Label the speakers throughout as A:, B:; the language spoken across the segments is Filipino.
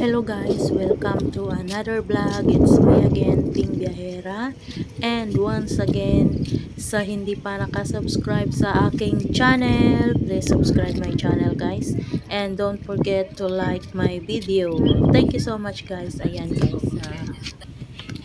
A: Hello guys, welcome to another vlog. It's me again, Ting Biahera. And once again, sa hindi pa nakasubscribe sa aking channel, please subscribe my channel guys. And don't forget to like my video. Thank you so much guys. Ayan guys.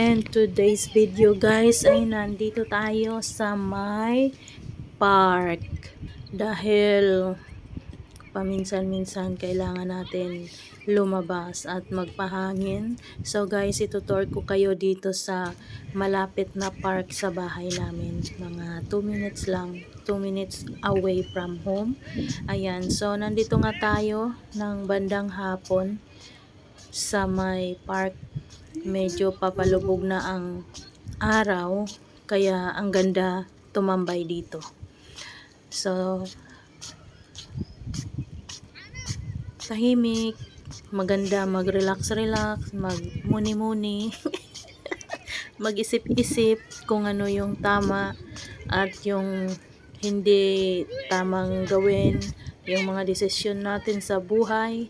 A: and today's video guys ay nandito tayo sa my park. Dahil paminsan-minsan kailangan natin lumabas at magpahangin. So guys, itutour ko kayo dito sa malapit na park sa bahay namin. Mga 2 minutes lang. 2 minutes away from home. Ayan, so nandito nga tayo ng bandang hapon sa may park. Medyo papalubog na ang araw, kaya ang ganda tumambay dito. So, tahimik, maganda mag-relax-relax, mag-muni-muni, mag-isip-isip kung ano yung tama at yung hindi tamang gawin, yung mga desisyon natin sa buhay.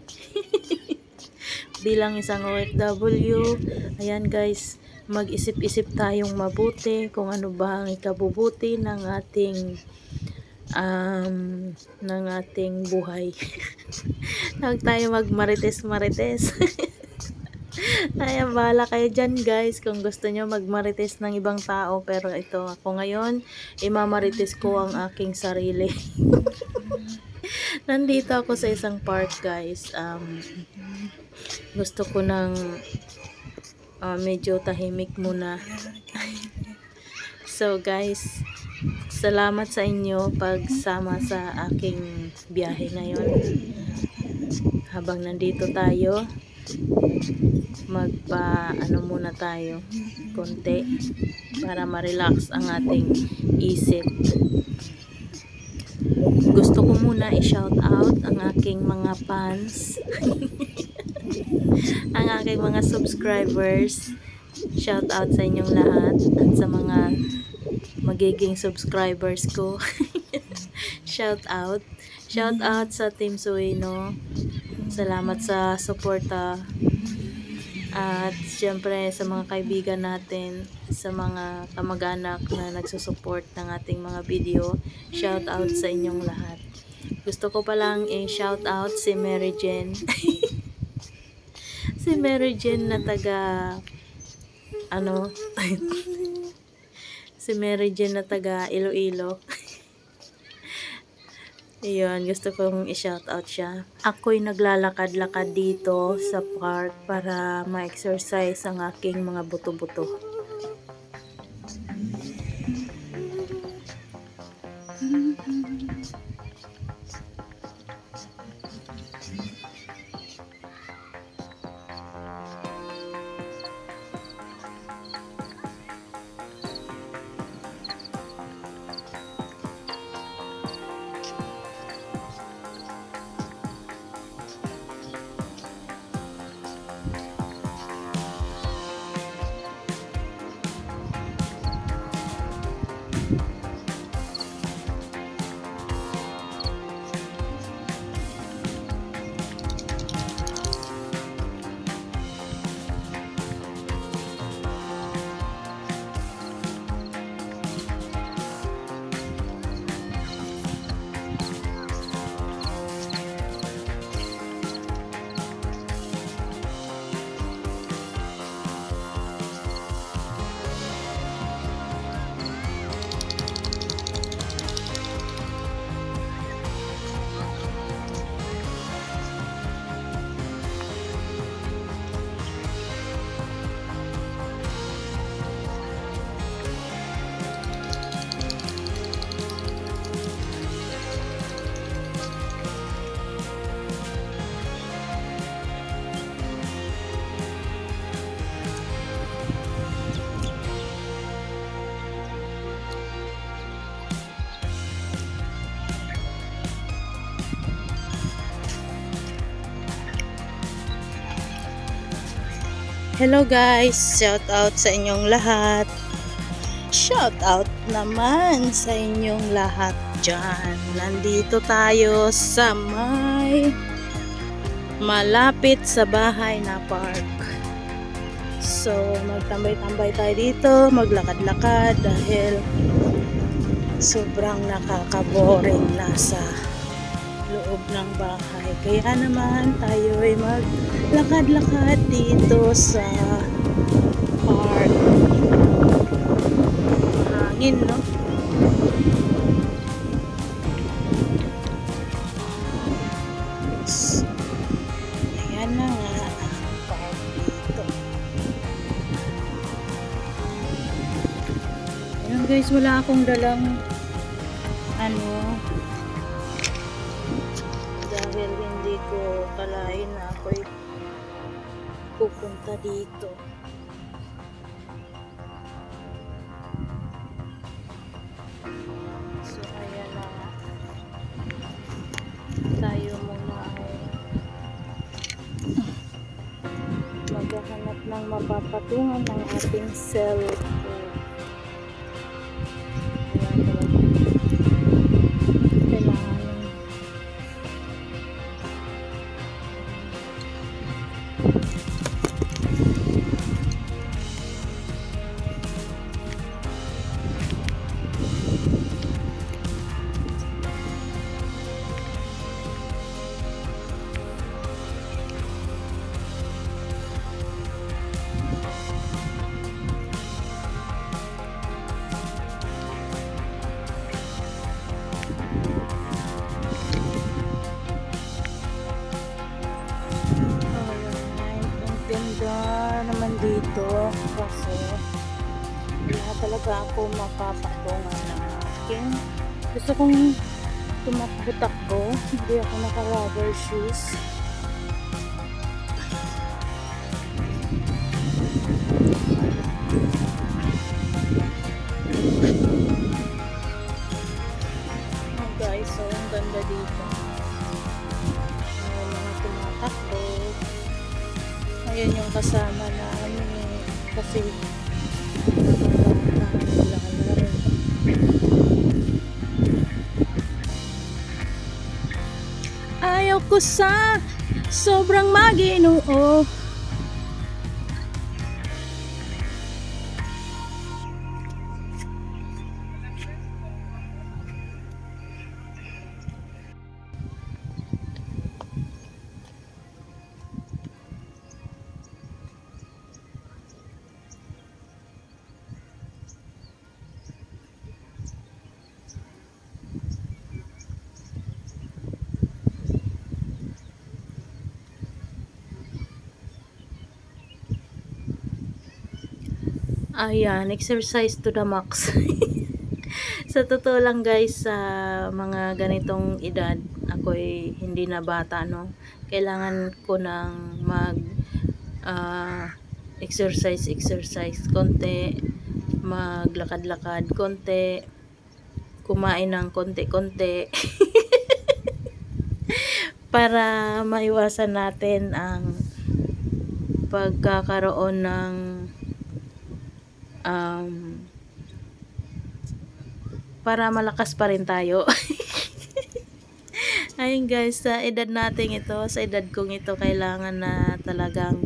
A: Bilang isang OFW, ayan guys, mag-isip-isip tayong mabuti kung ano ba ang ikabubuti ng ating um, ng ating buhay. Huwag tayo magmarites-marites. Ayan, bahala kayo dyan guys kung gusto nyo magmarites ng ibang tao. Pero ito, ako ngayon, imamarites ko ang aking sarili. Nandito ako sa isang park guys. Um, gusto ko ng uh, medyo tahimik muna. so guys, salamat sa inyo pagsama sa aking biyahe ngayon. Habang nandito tayo, magpa ano muna tayo konti para ma-relax ang ating isip. Gusto ko muna i-shout out ang aking mga fans. ang aking mga subscribers. Shout out sa inyong lahat at sa mga magiging subscribers ko. Shout out. Shout out sa Team Suino. Salamat sa suporta. At syempre sa mga kaibigan natin, sa mga kamag-anak na nagsusupport ng ating mga video. Shout out sa inyong lahat. Gusto ko palang i-shout out si Mary Jen. si Mary Jen na taga ano si Mary Jane na taga Iloilo. Ayun, gusto kong i-shoutout siya. Ako'y naglalakad-lakad dito sa park para ma-exercise ang aking mga buto-buto. Hello guys, shout out sa inyong lahat. Shout out naman sa inyong lahat dyan. Nandito tayo sa may malapit sa bahay na park. So, magtambay-tambay tayo dito, maglakad-lakad dahil sobrang nakaka-boring na sa loob ng bahay. Kaya naman tayo ay maglakad-lakad dito sa park. Hangin, no? Ayan na nga ang park dito. Guys, wala akong dalang ano ko na ako'y pupunta dito. So, ayan na. Tayo muna ay maghahanap ng mapapatungan ng ating cellphone. Ganda naman dito kasi wala talaga ako mapapatungan ng aking gusto kong tumakbo-takbo. Hindi ako naka rubber shoes guys so ang ganda dito Yung kasama namin kasi Ayaw ko sa sobrang maginoo Ayan, exercise to the max. sa totoo lang guys, sa mga ganitong edad, ako'y hindi na bata, no? Kailangan ko ng mag ah, exercise, exercise konti, maglakad-lakad konti, kumain ng konti-konti. para maiwasan natin ang pagkakaroon ng um, para malakas pa rin tayo. Ayun guys, sa edad natin ito, sa edad kong ito, kailangan na talagang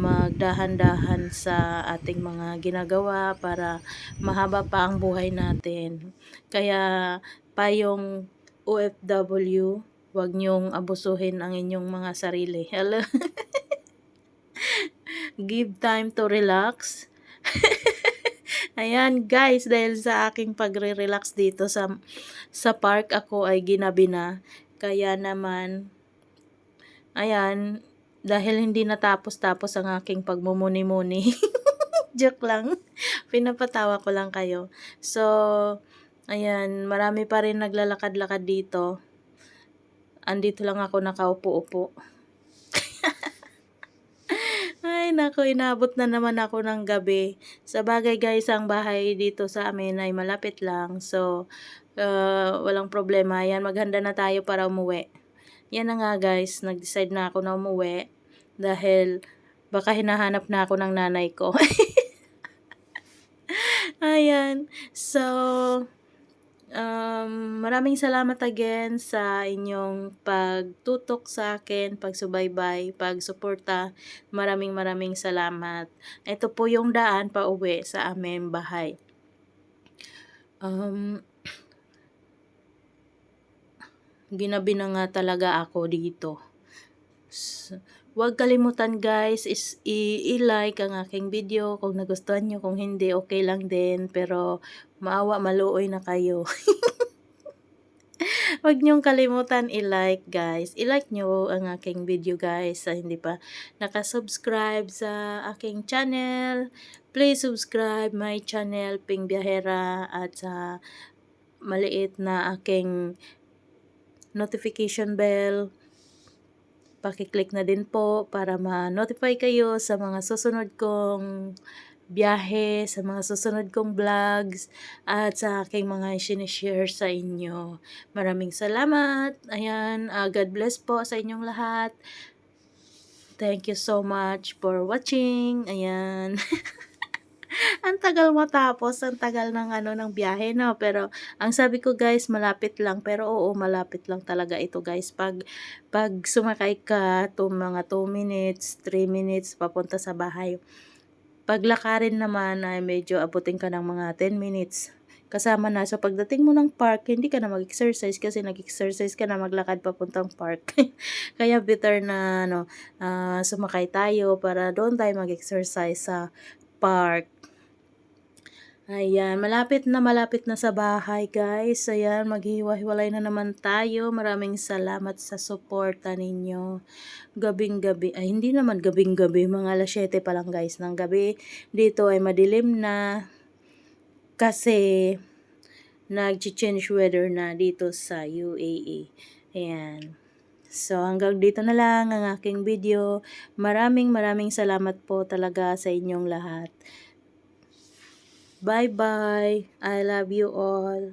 A: magdahan-dahan sa ating mga ginagawa para mahaba pa ang buhay natin. Kaya payong OFW, wag niyong abusuhin ang inyong mga sarili. Hello? Give time to relax. Ayan guys, dahil sa aking pagre-relax dito sa sa park ako ay ginabi na. Kaya naman, ayan, dahil hindi natapos-tapos ang aking pagmumuni-muni. Joke lang. Pinapatawa ko lang kayo. So, ayan, marami pa rin naglalakad-lakad dito. Andito lang ako nakaupo-upo. Ay, nako, inabot na naman ako ng gabi. Sa bagay guys, ang bahay dito sa amin ay malapit lang. So, uh, walang problema. Yan, maghanda na tayo para umuwi. Yan na nga guys, nag-decide na ako na umuwi. Dahil, baka hinahanap na ako ng nanay ko. Ayan. So, Um, maraming salamat again sa inyong pagtutok sa akin, pagsubaybay, pagsuporta. Maraming maraming salamat. Ito po yung daan pa uwi sa aming bahay. Um, ginabi na nga talaga ako dito. S- Huwag kalimutan guys is i-like ang aking video kung nagustuhan nyo. Kung hindi, okay lang din. Pero maawa maluoy na kayo. Huwag niyong kalimutan i-like guys. I-like nyo ang aking video guys sa hindi pa nakasubscribe sa aking channel. Please subscribe my channel Ping Biahera at sa maliit na aking notification bell. Pakiclick na din po para ma-notify kayo sa mga susunod kong biyahe, sa mga susunod kong vlogs, at sa aking mga sinishare sa inyo. Maraming salamat. Ayan, ah, God bless po sa inyong lahat. Thank you so much for watching. Ayan. ang tagal matapos, ang tagal ng ano ng biyahe no, pero ang sabi ko guys, malapit lang, pero oo, malapit lang talaga ito guys. Pag pag sumakay ka to mga 2 minutes, 3 minutes papunta sa bahay. Paglakarin naman ay medyo abutin ka ng mga 10 minutes. Kasama na so pagdating mo ng park, hindi ka na mag-exercise kasi nag-exercise ka na maglakad papuntang park. Kaya better na ano, ah, sumakay tayo para doon tayo mag-exercise sa park. Ayan, malapit na malapit na sa bahay guys. Ayan, maghiwa-hiwalay na naman tayo. Maraming salamat sa suporta ninyo. Gabing-gabi, ay hindi naman gabing-gabi, mga alas 7 pa lang guys ng gabi. Dito ay madilim na kasi nag-change weather na dito sa UAE. Ayan. So, hanggang dito na lang ang aking video. Maraming maraming salamat po talaga sa inyong lahat. Bye-bye. I love you all.